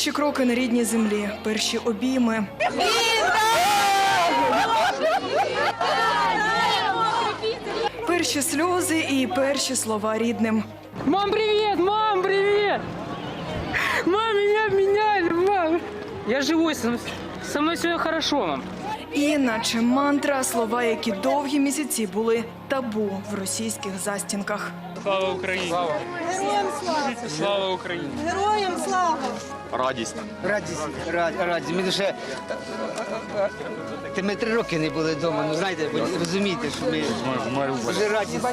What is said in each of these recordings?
Перші кроки на рідній землі, перші обійми. Перші сльози і перші слова рідним. Мам, привіт! Мам, привіт! Мам, мене обміняли, мам! Я живой, со, мною все хорошо, мам. І наче мантра, слова, які довгі місяці були табу в російських застінках. Слава Україні! Слава! Слава Україні! Героям слава! Радість, раді, раді. Ми ще Та ми три роки не були вдома. Ну знаєте, ви розумієте, що ми вже радість.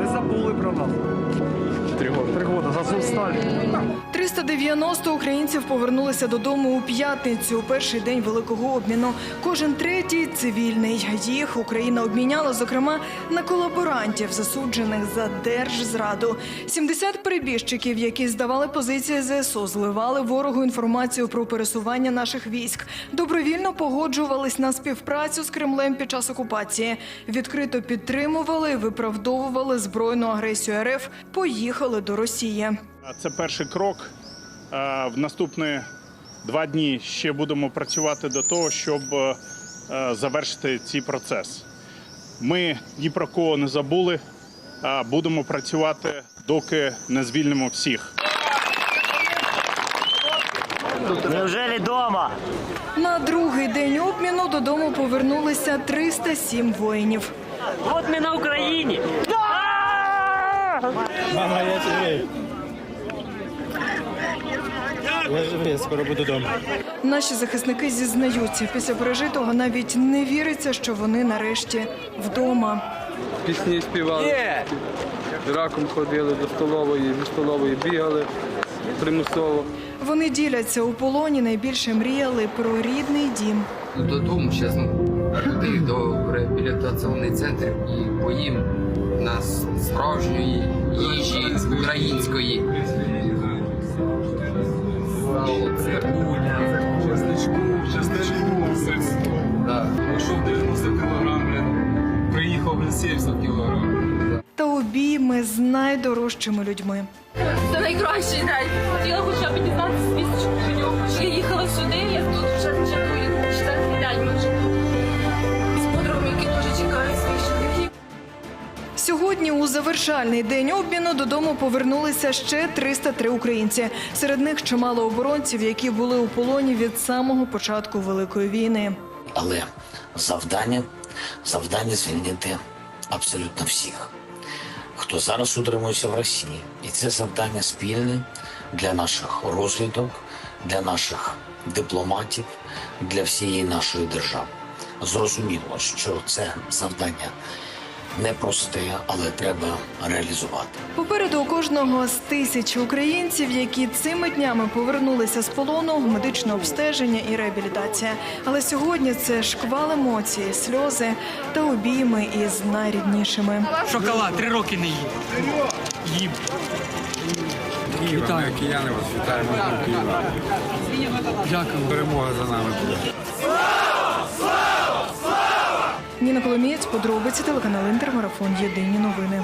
Не забули про нас. Три года. Три года. За Азовсталь. 390 українців повернулися додому у п'ятницю, у перший день великого обміну. Кожен третій цивільний. Їх Україна обміняла, зокрема, на колаборантів, засуджених за держзраду. 70 перебіжчиків, які здавали позиції ЗСУ, зливали ворогу інформацію про пересування наших військ. Добровільно погоджувались на співпрацю з Кремлем під час окупації. Відкрито підтримували, виправдовували збройну агресію РФ. Поїхали до Росії. Це перший крок. Е, В наступні два дні ще будемо працювати до того, щоб е, завершити цей процес. Ми ні про кого не забули. а Будемо працювати, доки не звільнимо всіх. Неужели дома? На другий день обміну додому повернулися 307 воїнів. Вот мы на Украине. Мама, я живий. Я живий, скоро буду вдома. Наші захисники зізнаються, після пережитого навіть не віриться, що вони нарешті вдома. Пісні співали. Раком ходили до столової, зі столової бігали примусово. Вони діляться у полоні, найбільше мріяли про рідний дім. додому зараз туди до реабілітаційний центр і поїм нас справжньої їжі української. Да. Пішов 90 кілограм, приїхав на 70 кілограм. Та обійми з найдорожчими людьми. Це найкращий день. Хотіла хоча б дізнатися звісточку про. Я їхала сюди, я тут вже вже завершальний день обміну додому повернулися ще 303 українці. Серед них чимало оборонців, які були у полоні від самого початку великої війни. Але завдання завдання звільнити абсолютно всіх, хто зараз утримується в Росії. І це завдання спільне для наших розвідок, для наших дипломатів, для всієї нашої держави. Зрозуміло, що це завдання непросте, але треба реалізувати. Попереду у кожного з тисяч українців, які цими днями повернулися з полону, медичне обстеження і реабілітація. Але сьогодні це шквал емоцій, сльози та обійми із найріднішими. Шоколад, три роки не їв. Їм. Вітаю, кияни вас, вітаємо Дякую. Перемога за нами буде. Ніна Коломієць, подробиці телеканал Інтермарафон. Єдині новини.